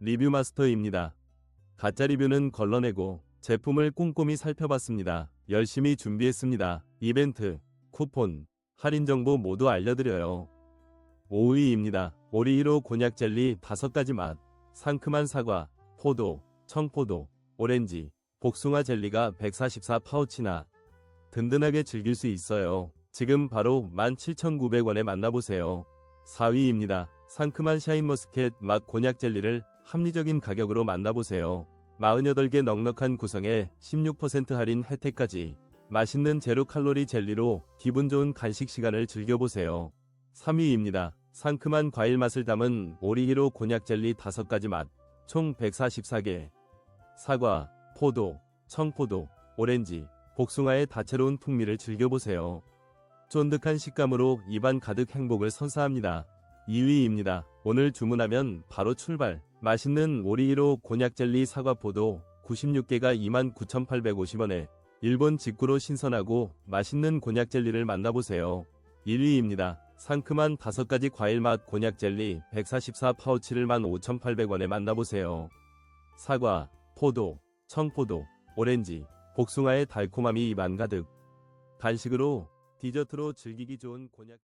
리뷰 마스터입니다. 가짜 리뷰는 걸러내고 제품을 꼼꼼히 살펴봤습니다. 열심히 준비했습니다. 이벤트, 쿠폰, 할인 정보 모두 알려드려요. 5위입니다. 오리히로 곤약 젤리 5가지 맛, 상큼한 사과, 포도, 청포도, 오렌지, 복숭아 젤리가 144 파우치나 든든하게 즐길 수 있어요. 지금 바로 17,900원에 만나보세요. 4위입니다. 상큼한 샤인머스켓 맛 곤약 젤리를 합리적인 가격으로 만나보세요. 48개 넉넉한 구성에 16% 할인 혜택까지 맛있는 제로 칼로리 젤리로 기분 좋은 간식 시간을 즐겨보세요. 3위입니다. 상큼한 과일 맛을 담은 오리히로 곤약 젤리 5가지 맛, 총 144개. 사과, 포도, 청포도, 오렌지, 복숭아의 다채로운 풍미를 즐겨보세요. 쫀득한 식감으로 입안 가득 행복을 선사합니다. 2위입니다. 오늘 주문하면 바로 출발. 맛있는 오리히로 곤약 젤리 사과 포도 96개가 29,850원에 일본 직구로 신선하고 맛있는 곤약 젤리를 만나보세요. 1위입니다. 상큼한 5가지 과일 맛 곤약 젤리 144 파우치를 15,800원에 만나보세요. 사과, 포도, 청포도, 오렌지, 복숭아의 달콤함이 입안 가득. 간식으로 디저트로 즐기기 좋은 곤약